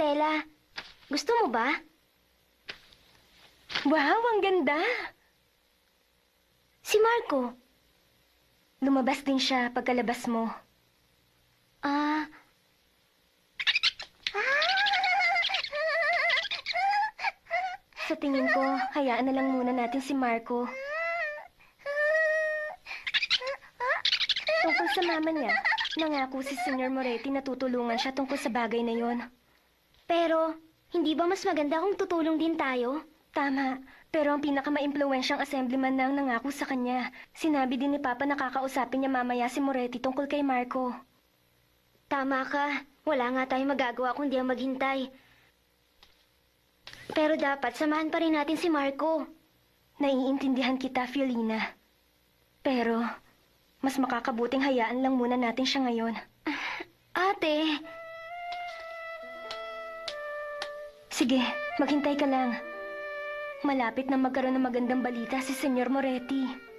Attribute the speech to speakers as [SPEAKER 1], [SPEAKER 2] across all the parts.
[SPEAKER 1] tela. Gusto mo ba?
[SPEAKER 2] Wow, ang ganda!
[SPEAKER 1] Si Marco.
[SPEAKER 2] Lumabas din siya pagkalabas mo.
[SPEAKER 1] Ah...
[SPEAKER 2] Sa tingin ko, hayaan na lang muna natin si Marco. Tungkol sa mama niya, nangako si Senior Moretti na tutulungan siya tungkol sa bagay na yon.
[SPEAKER 1] Pero, hindi ba mas maganda kung tutulong din tayo?
[SPEAKER 2] Tama, pero ang pinakamaimpluwensyang assemblyman na ang nangako sa kanya. Sinabi din ni Papa na kakausapin niya mamaya si Moretti tungkol kay Marco.
[SPEAKER 1] Tama ka. Wala nga tayong magagawa kundi ang maghintay. Pero dapat samahan pa rin natin si Marco.
[SPEAKER 2] Naiintindihan kita, Fiolina. Pero, mas makakabuting hayaan lang muna natin siya ngayon.
[SPEAKER 1] Ate,
[SPEAKER 2] Sige, maghintay ka lang. Malapit na magkaroon ng magandang balita si Senyor Moretti.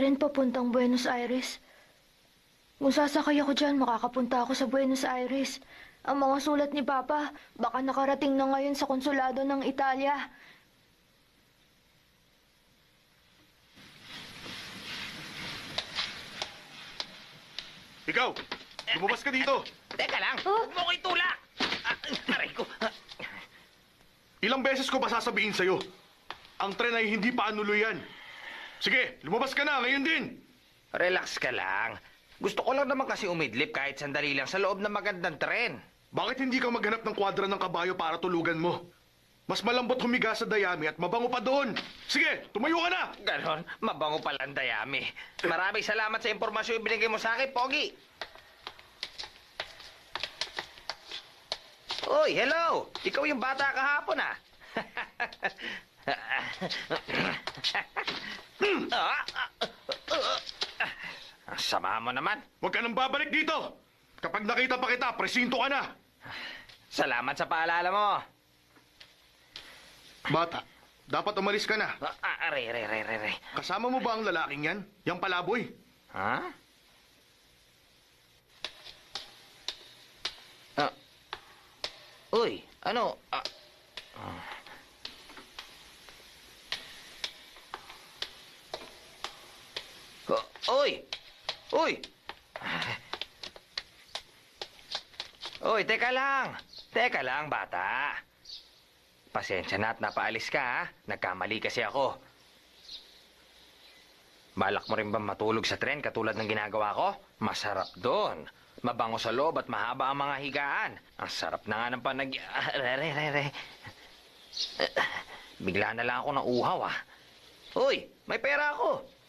[SPEAKER 3] Tren papuntang Buenos Aires. Kung sasakay ako dyan, makakapunta ako sa Buenos Aires. Ang mga sulat ni Papa, baka nakarating na ngayon sa konsulado ng Italia.
[SPEAKER 4] Ikaw, lumabas ka dito.
[SPEAKER 5] Teka lang,
[SPEAKER 2] Oh?
[SPEAKER 5] huwag mo ko itulak! Ah, aray ko.
[SPEAKER 4] Ilang beses ko ba sasabihin sa'yo? Ang tren ay hindi pa anuluyan. Sige, lumabas ka na, ngayon din.
[SPEAKER 5] Relax ka lang. Gusto ko lang naman kasi umidlip kahit sandali lang sa loob ng magandang tren.
[SPEAKER 4] Bakit hindi ka maghanap ng kwadra ng kabayo para tulugan mo? Mas malambot humiga sa dayami at mabango pa doon. Sige, tumayo ka na!
[SPEAKER 5] Ganon, mabango pala ang dayami. Maraming salamat sa impormasyon ibinigay mo sa akin, Pogi. Uy, hello! Ikaw yung bata kahapon, ah. Ah, ah. Ang sama mo naman.
[SPEAKER 4] Huwag ka nang babalik dito! Kapag nakita pa kita, presinto ka na!
[SPEAKER 5] Salamat sa paalala mo.
[SPEAKER 4] Bata, dapat umalis ka na.
[SPEAKER 5] Ah, ah, aray, aray, aray, aray, aray.
[SPEAKER 4] Kasama mo ba ang lalaking yan? Yang palaboy?
[SPEAKER 5] Ha? Ah. Uy, ano? Ah. Oh, Uy! Uy! Uy, teka lang. Teka lang, bata. Pasensya na at napaalis ka, ha? Nagkamali kasi ako. Balak mo rin ba matulog sa tren katulad ng ginagawa ko? Masarap doon. Mabango sa loob at mahaba ang mga higaan. Ang sarap na nga ng panag... Ah, re, re, re, re. Bigla na lang ako ng uhaw, ah. Uy, may pera ako.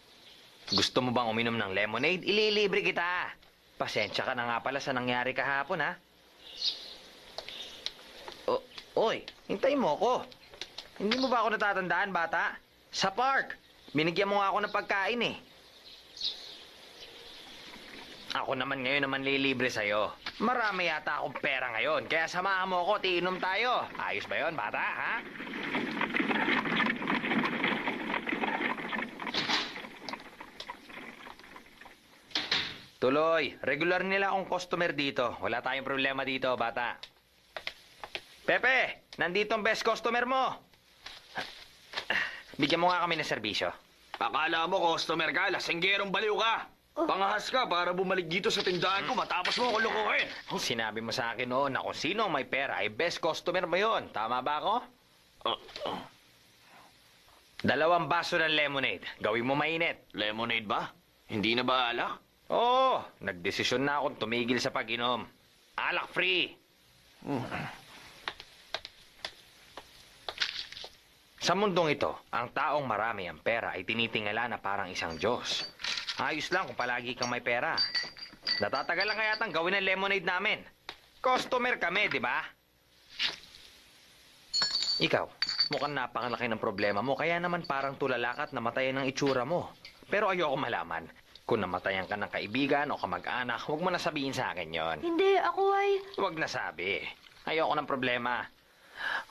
[SPEAKER 5] Gusto mo bang uminom ng lemonade? Ililibre kita. Pasensya ka na nga pala sa nangyari kahapon, ha? O, oy, hintay mo ako. Hindi mo ba ako natatandaan, bata? Sa park. Binigyan mo nga ako ng pagkain, eh. Ako naman ngayon naman lilibre sa'yo. Marami yata akong pera ngayon, kaya samahan mo ako, tiinom tayo. Ayos ba yon, bata, ha? Tuloy, regular nila akong customer dito. Wala tayong problema dito, bata. Pepe, nandito ang best customer mo. Bigyan mo nga kami ng serbisyo.
[SPEAKER 6] Akala mo customer ka, lasenggerong baliw ka. Pangahas ka para bumalik dito sa tindahan ko matapos mo ako lukuhin.
[SPEAKER 5] Sinabi mo sa akin noon na kung sino ang may pera ay best customer mo yon. Tama ba ako?
[SPEAKER 6] Oh, oh.
[SPEAKER 5] Dalawang baso ng lemonade. Gawin mo mainit.
[SPEAKER 6] Lemonade ba? Hindi na ba alak?
[SPEAKER 5] Oo, nagdesisyon na akong tumigil sa pag-inom. Alak free. Sa mundong ito, ang taong marami ang pera ay tinitingala na parang isang Diyos. Ayos lang kung palagi kang may pera. Natatagal lang kaya tang gawin ang lemonade namin. Customer kami, di ba? Ikaw, mukhang napakalaki ng problema mo, kaya naman parang tulala ka at namatayan ng itsura mo. Pero ayoko malaman. Kung namatayan ka ng kaibigan o kamag-anak, huwag mo na sabihin sa akin yon.
[SPEAKER 3] Hindi, ako ay...
[SPEAKER 5] Huwag na sabi. Ayoko ng problema.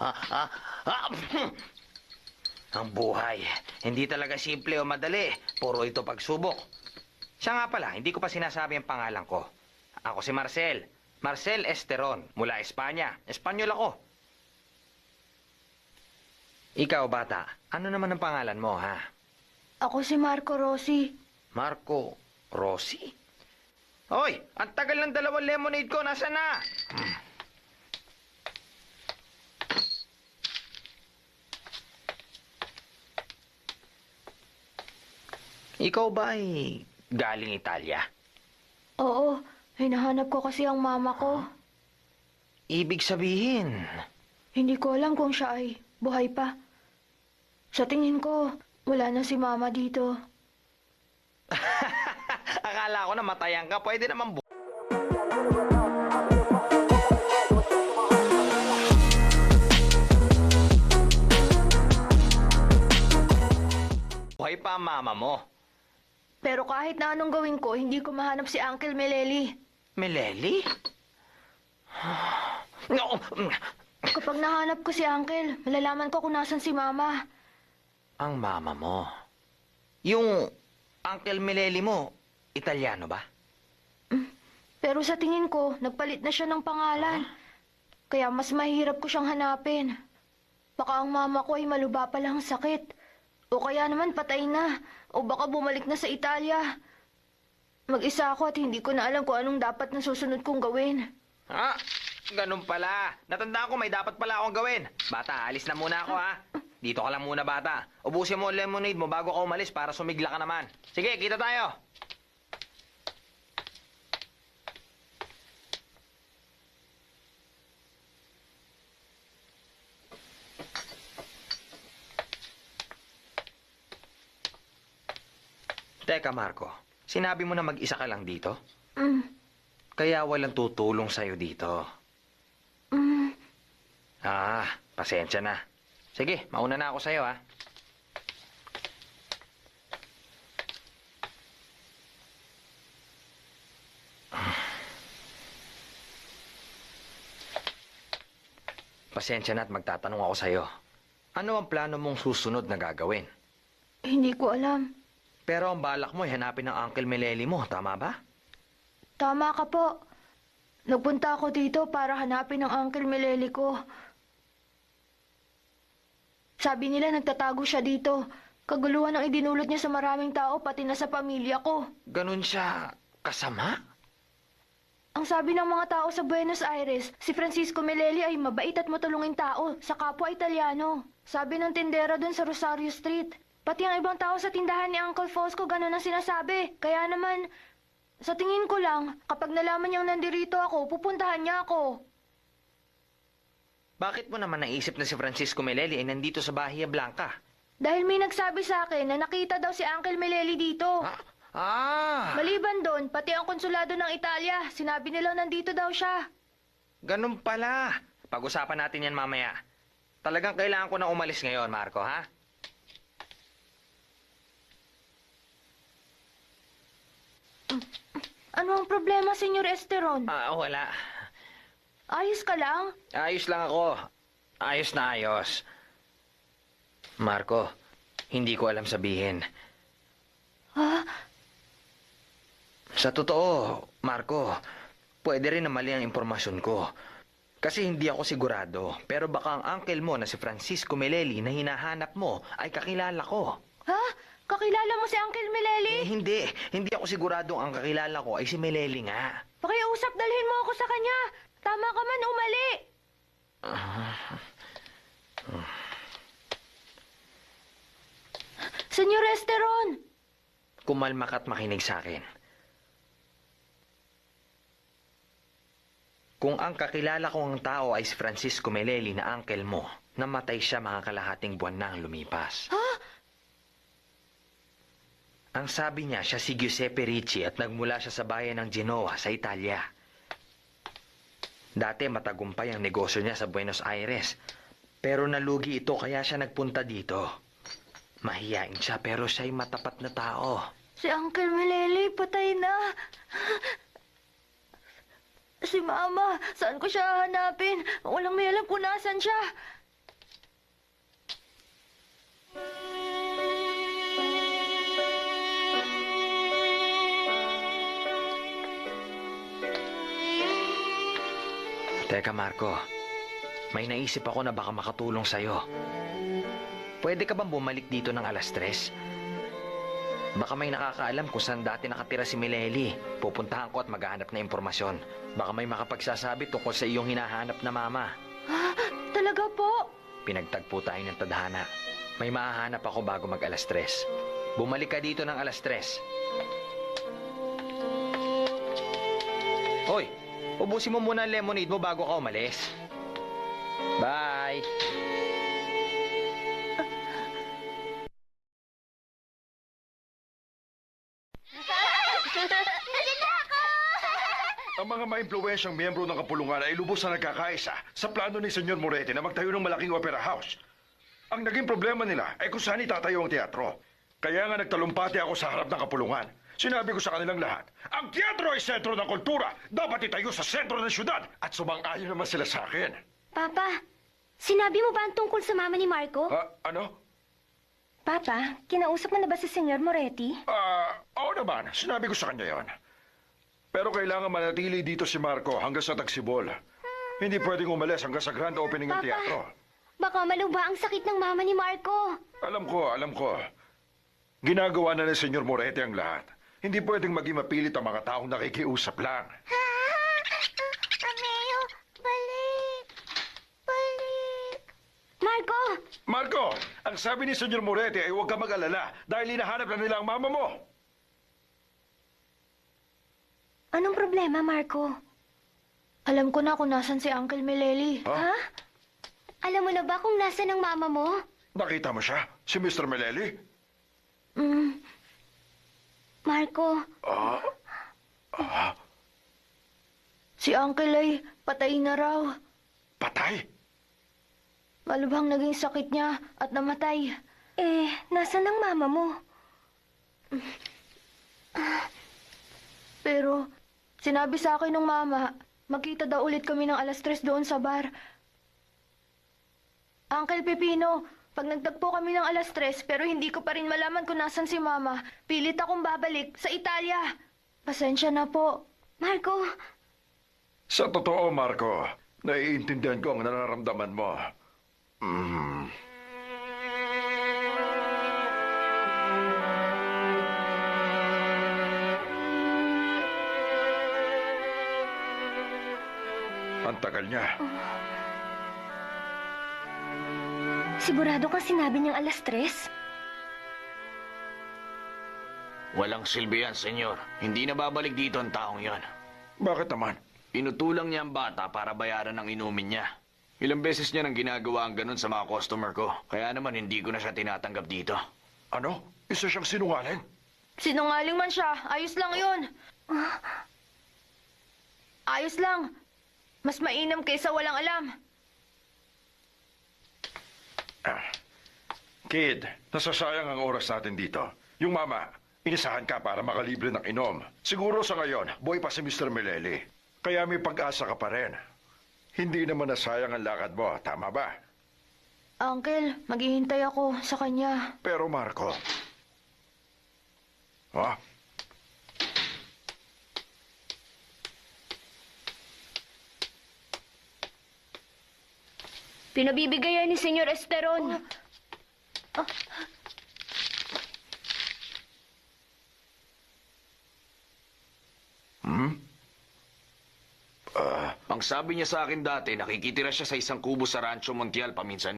[SPEAKER 5] Ah, ah, ah, Ang buhay, hindi talaga simple o madali. Puro ito pagsubok. Siya nga pala, hindi ko pa sinasabi ang pangalan ko. Ako si Marcel. Marcel Esteron, mula Espanya. Espanyol ako. Ikaw, bata, ano naman ang pangalan mo, ha?
[SPEAKER 3] Ako si Marco Rossi.
[SPEAKER 5] Marco Rossi? Hoy, ang tagal ng dalawang lemonade ko. Nasaan na? Ikaw ba ay galing Italia?
[SPEAKER 3] Oo, hinahanap ko kasi ang mama ko.
[SPEAKER 5] Ibig sabihin,
[SPEAKER 3] Hindi ko alam kung siya ay buhay pa. Sa tingin ko, wala na si mama dito.
[SPEAKER 5] akala ko na matayan ka. Pwede naman bu- Buhay pa ang mama mo.
[SPEAKER 3] Pero kahit na anong gawin ko, hindi ko mahanap si Uncle Meleli.
[SPEAKER 5] Meleli? No.
[SPEAKER 3] Kapag nahanap ko si Uncle, malalaman ko kung nasan si mama.
[SPEAKER 5] Ang mama mo. Yung Uncle Meleli mo, Italiano ba?
[SPEAKER 3] Pero sa tingin ko, nagpalit na siya ng pangalan. Kaya mas mahirap ko siyang hanapin. Baka ang mama ko ay maluba pa lang sakit. O kaya naman patay na. O baka bumalik na sa Italia. Mag-isa ako at hindi ko na alam kung anong dapat na susunod kong gawin.
[SPEAKER 5] Ha? Ganun pala. Natandaan ko may dapat pala akong gawin. Bata, alis na muna ako ha. Dito ka lang muna bata. Ubusin mo ang lemonade mo bago ka umalis para sumigla ka naman. Sige, kita tayo. Teka, Marco. Sinabi mo na mag-isa ka lang dito?
[SPEAKER 3] Mm,
[SPEAKER 5] Kaya walang tutulong sa'yo dito.
[SPEAKER 3] mm.
[SPEAKER 5] Ah, pasensya na. Sige, mauna na ako sa'yo, ha? Pasensya na at magtatanong ako sa'yo. Ano ang plano mong susunod na gagawin?
[SPEAKER 3] Hindi ko alam.
[SPEAKER 5] Pero ang balak mo ay hanapin ang Uncle Meleli mo, tama ba?
[SPEAKER 3] Tama ka po. Nagpunta ako dito para hanapin ang Uncle Meleli ko. Sabi nila nagtatago siya dito. Kaguluhan ang idinulot niya sa maraming tao, pati na sa pamilya ko.
[SPEAKER 5] Ganun siya kasama?
[SPEAKER 3] Ang sabi ng mga tao sa Buenos Aires, si Francisco Meleli ay mabait at matulungin tao sa kapwa Italiano. Sabi ng tindera dun sa Rosario Street. Pati ang ibang tao sa tindahan ni Uncle Fosco ganun ang sinasabi. Kaya naman, sa tingin ko lang, kapag nalaman niyang nandirito ako, pupuntahan niya ako.
[SPEAKER 5] Bakit mo naman naisip na si Francisco Meleli ay nandito sa Bahia Blanca?
[SPEAKER 3] Dahil may nagsabi sa akin na nakita daw si Uncle Meleli dito.
[SPEAKER 5] Ah! ah
[SPEAKER 3] Maliban doon, pati ang konsulado ng Italia, sinabi nilang nandito daw siya.
[SPEAKER 5] ganun pala. Pag-usapan natin yan mamaya. Talagang kailangan ko na umalis ngayon, Marco, ha?
[SPEAKER 3] Ano ang problema, Senyor Esteron?
[SPEAKER 5] Ah, wala.
[SPEAKER 3] Ayos ka lang?
[SPEAKER 5] Ayos lang ako. Ayos na ayos. Marco, hindi ko alam sabihin.
[SPEAKER 3] Ha?
[SPEAKER 5] Sa totoo, Marco, pwede rin na mali ang impormasyon ko. Kasi hindi ako sigurado, pero baka ang uncle mo na si Francisco Meleli na hinahanap mo ay kakilala ko.
[SPEAKER 3] Ha? Kakilala mo si Uncle Meleli?
[SPEAKER 5] Eh, hindi. Hindi ako sigurado ang kakilala ko ay si Meleli nga.
[SPEAKER 3] Pakiusap, dalhin mo ako sa kanya. Tama ka man o mali. Senyor Esteron!
[SPEAKER 5] Kumalma ka't makinig sa akin. Kung ang kakilala kong tao ay si Francisco Meleli na uncle mo, namatay siya mga kalahating buwan na ang lumipas. Ha? Ang sabi niya, siya si Giuseppe Ricci at nagmula siya sa bayan ng Genoa sa Italia. Dati matagumpay ang negosyo niya sa Buenos Aires. Pero nalugi ito kaya siya nagpunta dito. Mahiyain siya pero siya'y matapat na tao.
[SPEAKER 3] Si Uncle Mileli, patay na. Si Mama, saan ko siya hanapin? Walang may alam kung nasan siya.
[SPEAKER 5] Teka Marco, may naisip ako na baka makatulong sa'yo. Pwede ka bang bumalik dito ng alas tres? Baka may nakakaalam kung saan dati nakatira si Mileli. Pupuntahan ko at maghahanap na impormasyon. Baka may makapagsasabi tungkol sa iyong hinahanap na mama.
[SPEAKER 3] Ha? Talaga po?
[SPEAKER 5] Pinagtagpo tayo ng tadhana. May mahahanap ako bago mag alas tres. Bumalik ka dito ng alas tres. Hoy, ubusin mo muna ang lemonade mo bago ka umalis. Bye!
[SPEAKER 4] Ang mga maimpluwensyang miyembro ng kapulungan ay lubos na nagkakaisa sa plano ni Senyor Moretti na magtayo ng malaking opera house. Ang naging problema nila ay kung saan itatayo ang teatro. Kaya nga nagtalumpati ako sa harap ng kapulungan. Sinabi ko sa kanilang lahat, ang teatro ay sentro ng kultura. Dapat itayo sa sentro ng syudad. At sumang-ayon naman sila sa akin.
[SPEAKER 1] Papa, sinabi mo ba ang tungkol sa mama ni Marco?
[SPEAKER 4] Ha? Ano?
[SPEAKER 2] Papa, kinausap mo na ba si Senyor Moretti?
[SPEAKER 4] Ah, oo naman. Sinabi ko sa kanya yon. Pero kailangan manatili dito si Marco hanggang sa Tagsibol. Hindi pwedeng umalis hanggang sa grand opening ng
[SPEAKER 1] Papa.
[SPEAKER 4] teatro.
[SPEAKER 1] Baka maluba ang sakit ng mama ni Marco.
[SPEAKER 4] Alam ko, alam ko. Ginagawa na ni Senyor Moretti ang lahat. Hindi pwedeng maging mapilit ang mga taong nakikiusap lang.
[SPEAKER 1] Romeo, balik! Balik! Marco!
[SPEAKER 4] Marco, ang sabi ni Senyor Moretti ay huwag ka mag-alala dahil hinahanap na nila ang mama mo.
[SPEAKER 2] Anong problema, Marco?
[SPEAKER 3] Alam ko na kung nasan si Uncle Mileli.
[SPEAKER 4] Ha?
[SPEAKER 1] Alam mo na ba kung nasa ng mama mo?
[SPEAKER 4] Nakita mo siya? Si Mr. Meleli?
[SPEAKER 1] Mm. Marco,
[SPEAKER 4] Ah, ah,
[SPEAKER 3] Si Uncle ay patay na raw.
[SPEAKER 4] patay?
[SPEAKER 3] Malubhang naging sakit niya at namatay.
[SPEAKER 2] Eh, nasan ang mama mo?
[SPEAKER 3] Pero sinabi sa akin ng mama, magkita daw ulit kami ng alas tres doon sa bar. Uncle Pepino, pag nagtagpo kami ng alas tres pero hindi ko pa rin malaman kung nasan si mama, pilit akong babalik sa Italia. Pasensya na po.
[SPEAKER 1] Marco,
[SPEAKER 4] Sa totoo, Marco, naiintindihan ko ang nararamdaman mo. Mm. Ang tagal niya.
[SPEAKER 2] Sigurado kang sinabi niyang alas tres?
[SPEAKER 6] Walang silbi yan, senyor. Hindi na babalik dito ang taong yon.
[SPEAKER 4] Bakit naman?
[SPEAKER 6] Inutulang niya ang bata para bayaran ang inumin niya. Ilang beses niya nang ginagawa ang ganun sa mga customer ko. Kaya naman hindi ko na siya tinatanggap dito.
[SPEAKER 4] Ano? Isa siyang sinungaling?
[SPEAKER 3] Sinungaling man siya, ayos lang yun. Ayos lang. Mas mainam kaysa walang alam.
[SPEAKER 4] Ah. Kid, nasasayang ang oras natin dito. Yung mama, inisahan ka para makalibre ng inom. Siguro sa ngayon, boy pa si Mr. Meleli. Kaya may pag-asa ka pa rin. Hindi naman nasayang ang lakad mo, tama ba?
[SPEAKER 3] Uncle, maghihintay ako sa kanya.
[SPEAKER 4] Pero Marco... Ha?
[SPEAKER 1] Pinabibigayan ni Senyor Esteron.
[SPEAKER 6] Ang sabi niya sa akin dati, nakikitira siya sa isang kubo sa Rancho Montiel paminsan.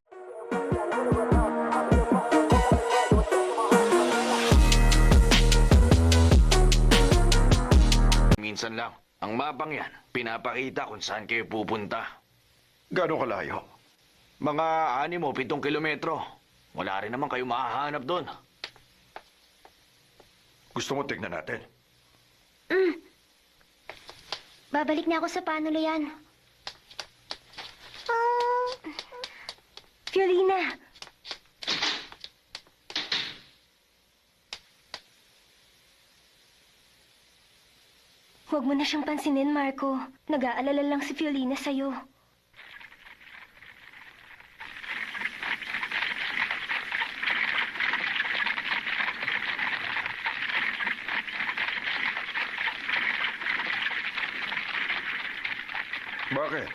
[SPEAKER 6] Minsan lang. Ang mapang yan, pinapakita kung saan kayo pupunta.
[SPEAKER 4] Gano'ng kalayo?
[SPEAKER 6] Mga anim o pitong kilometro. Wala rin naman kayo mahahanap doon.
[SPEAKER 4] Gusto mo tignan natin?
[SPEAKER 1] Babalik na ako sa panuluyan. Ah,
[SPEAKER 2] Fiolina! Huwag mo na siyang pansinin, Marco. Nag-aalala lang si Fiolina sa'yo.
[SPEAKER 4] Bakit?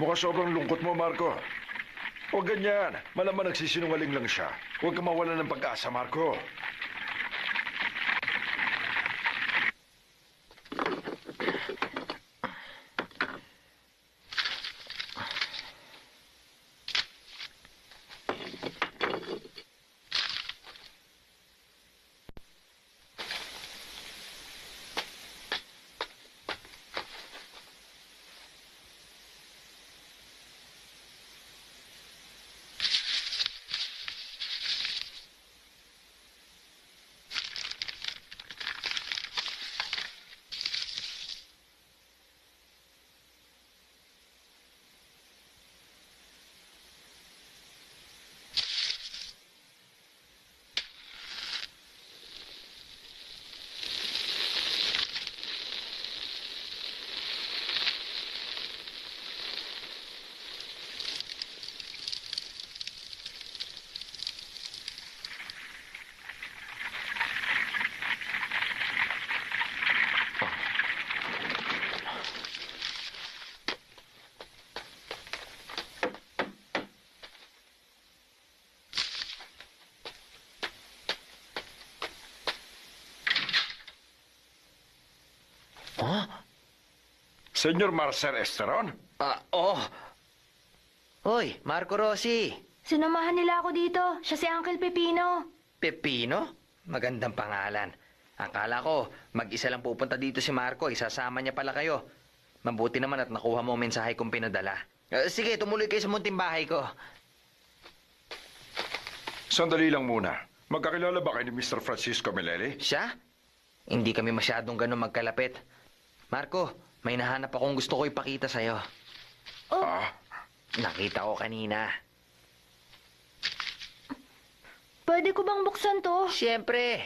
[SPEAKER 4] Mukhang sobrang lungkot mo, Marco. Huwag ganyan. Malaman nagsisinungaling lang siya. Huwag ka mawala ng pag-asa, Marco. Senyor Marcel Esteron?
[SPEAKER 5] Ah, oh. Hoy, Marco Rossi.
[SPEAKER 3] Sinamahan nila ako dito. Siya si Uncle Pepino.
[SPEAKER 5] Pepino? Magandang pangalan. Akala ko, mag-isa lang pupunta dito si Marco, isasama niya pala kayo. Mabuti naman at nakuha mo ang mensahe kong pinadala. Eh, sige, tumuloy kayo sa munting bahay ko.
[SPEAKER 4] Sandali lang muna. Magkakilala ba kayo ni Mr. Francisco Meleli?
[SPEAKER 5] Siya? Hindi kami masyadong ganun magkalapit. Marco, may nahanap akong gusto ko ipakita sa'yo.
[SPEAKER 4] Ah,
[SPEAKER 5] Nakita ko kanina.
[SPEAKER 3] Pwede ko bang buksan to?
[SPEAKER 5] Siyempre.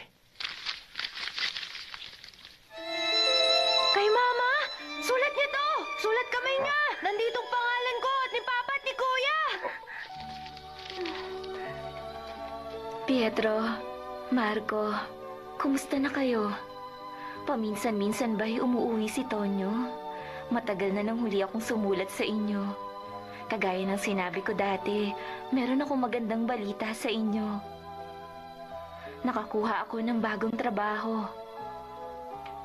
[SPEAKER 3] Kay Mama! Sulat niya to! Sulat kamay niya! Nandito ang pangalan ko at ni Papa at ni Kuya!
[SPEAKER 2] Pietro, Marco, kumusta na kayo? Paminsan-minsan ba'y umuwi si Tonyo? Matagal na nang huli akong sumulat sa inyo. Kagaya ng sinabi ko dati, meron akong magandang balita sa inyo. Nakakuha ako ng bagong trabaho.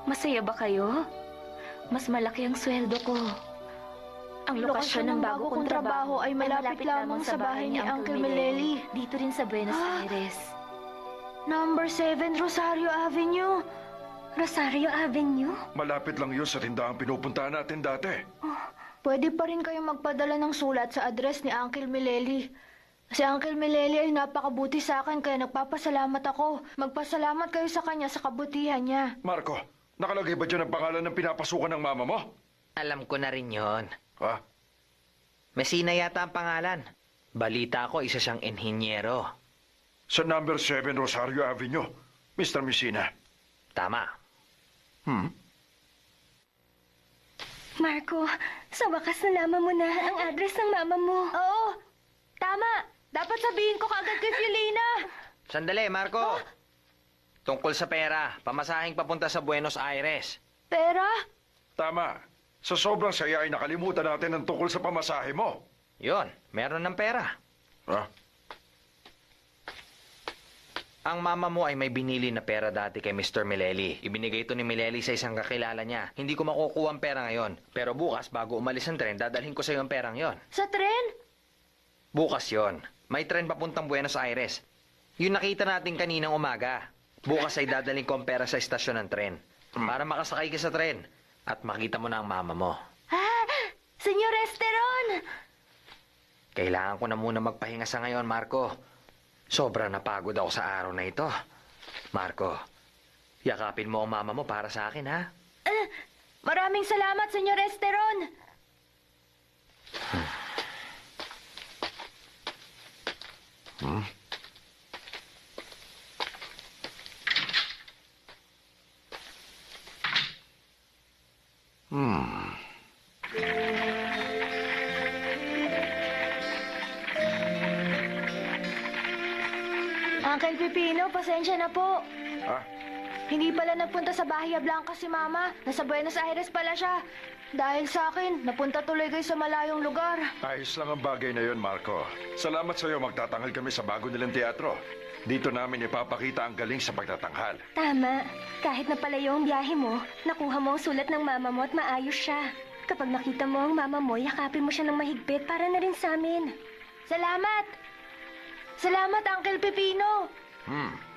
[SPEAKER 2] Masaya ba kayo? Mas malaki ang sweldo ko. Ang lokasyon ng bago kong trabaho ay malapit lamang sa bahay ni Uncle Meleli. Dito rin sa Buenos
[SPEAKER 3] Ah!
[SPEAKER 2] Aires.
[SPEAKER 3] Number 7 Rosario Avenue.
[SPEAKER 2] Rosario Avenue?
[SPEAKER 4] malapit lang yun sa tindahan pinupuntahan natin dati.
[SPEAKER 3] Pwede pa rin kayong magpadala ng sulat sa address ni Uncle Mileli. Si Uncle Mileli ay napakabuti sa akin kaya nagpapasalamat ako. Magpasalamat kayo sa kanya sa kabutihan niya.
[SPEAKER 4] Marco, nakalagay ba dyan ang pangalan ng pinapasukan ng mama mo?
[SPEAKER 5] Alam ko na rin yon.
[SPEAKER 4] Ha?
[SPEAKER 5] Messina yata ang pangalan. Balita ko, isa siyang enhinyero.
[SPEAKER 4] Sa number 7 Rosario Avenue, Mr. Messina.
[SPEAKER 5] Tama.
[SPEAKER 4] Hmm?
[SPEAKER 2] Marco, sa wakas nalaman mo na ang address ng mama mo.
[SPEAKER 3] Oo, tama. Dapat sabihin ko kaagad kay Fiolina.
[SPEAKER 5] Sandali, Marco. Tungkol sa pera, pamasahing papunta sa Buenos Aires.
[SPEAKER 3] Pera?
[SPEAKER 4] Tama. Sa sobrang saya ay nakalimutan natin ang tungkol sa pamasahe mo.
[SPEAKER 5] Yon, meron ng pera.
[SPEAKER 4] Ha?
[SPEAKER 5] Ang mama mo ay may binili na pera dati kay Mr. Mileli. Ibinigay ito ni Mileli sa isang kakilala niya. Hindi ko makukuha ang pera ngayon. Pero bukas, bago umalis ang tren, dadalhin ko sa iyo ang perang yon.
[SPEAKER 3] Sa tren?
[SPEAKER 5] Bukas yon. May tren papuntang Buenos Aires. Yung nakita natin kaninang umaga. Bukas ay dadalhin ko ang pera sa istasyon ng tren. Para makasakay ka sa tren. at makita mo na ang mama mo.
[SPEAKER 2] Ah! Senyor Esteron!
[SPEAKER 5] Kailangan ko na muna magpahinga sa ngayon, Marco. Sobra napagod ako sa araw na ito. Marco, yakapin mo ang mama mo para sa akin, ha?
[SPEAKER 3] Maraming salamat, Senyor Esteron! Uncle Pipino, pasensya na po.
[SPEAKER 4] Ha?
[SPEAKER 3] Hindi pala nagpunta sa Bahia Blanca si Mama. Nasa Buenos Aires pala siya. Dahil sa akin, napunta tuloy kayo sa malayong lugar.
[SPEAKER 4] Ayos lang ang bagay na yon, Marco. Salamat sa iyo, magtatanghal kami sa bago nilang teatro. Dito namin ipapakita ang galing sa pagtatanghal.
[SPEAKER 2] Tama. Kahit na palayo ang biyahe mo, nakuha mo ang sulat ng mama mo at maayos siya. Kapag nakita mo ang mama mo, yakapin mo siya ng mahigpit para na rin sa amin.
[SPEAKER 3] Salamat! Salamat, Uncle Pipino!
[SPEAKER 4] Hmm.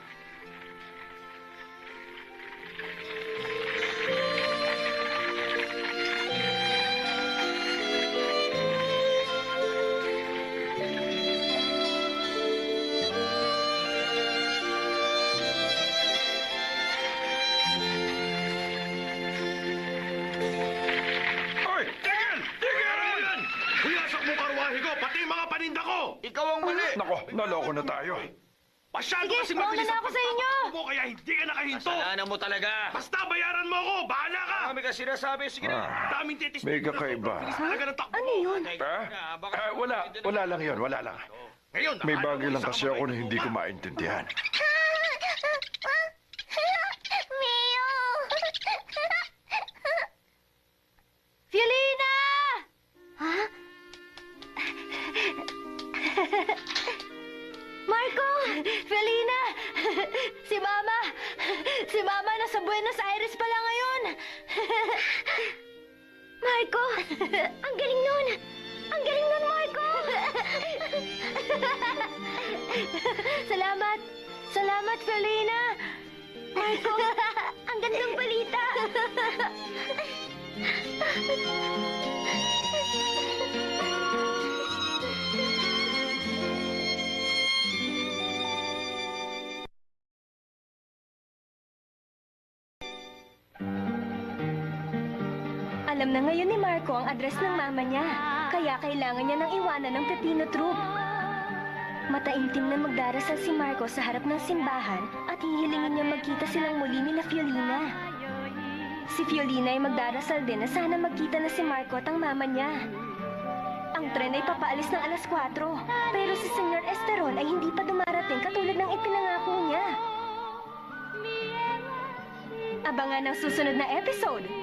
[SPEAKER 7] Mo
[SPEAKER 6] talaga!
[SPEAKER 7] Basta bayaran mo ako! Bahala ka!
[SPEAKER 6] Kami ka sinasabi, sige na!
[SPEAKER 4] Ah,
[SPEAKER 7] Daming titis.
[SPEAKER 4] may kakaiba.
[SPEAKER 7] Bilis talaga ng takbo
[SPEAKER 2] Ano yun?
[SPEAKER 4] Ha? Ah, wala, wala lang yon, wala lang.
[SPEAKER 7] Ngayon,
[SPEAKER 4] May
[SPEAKER 7] nakalaw
[SPEAKER 4] bagay lang kasi ako na hindi ko maintindihan.
[SPEAKER 2] Alam na ngayon ni Marco ang address ng mama niya. Kaya kailangan niya nang iwanan ng Pepino Troop. Mataimtim na magdarasal si Marco sa harap ng simbahan at hihilingin niya magkita silang muli ni na Fiolina. Si Fiolina ay magdarasal din na sana magkita na si Marco at ang mama niya. Ang tren ay papaalis ng alas 4, pero si Senyor Esteron ay hindi pa dumarating katulad ng ipinangako niya. Abangan ang susunod na episode.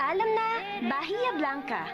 [SPEAKER 2] Paalam na, Bahia Blanca.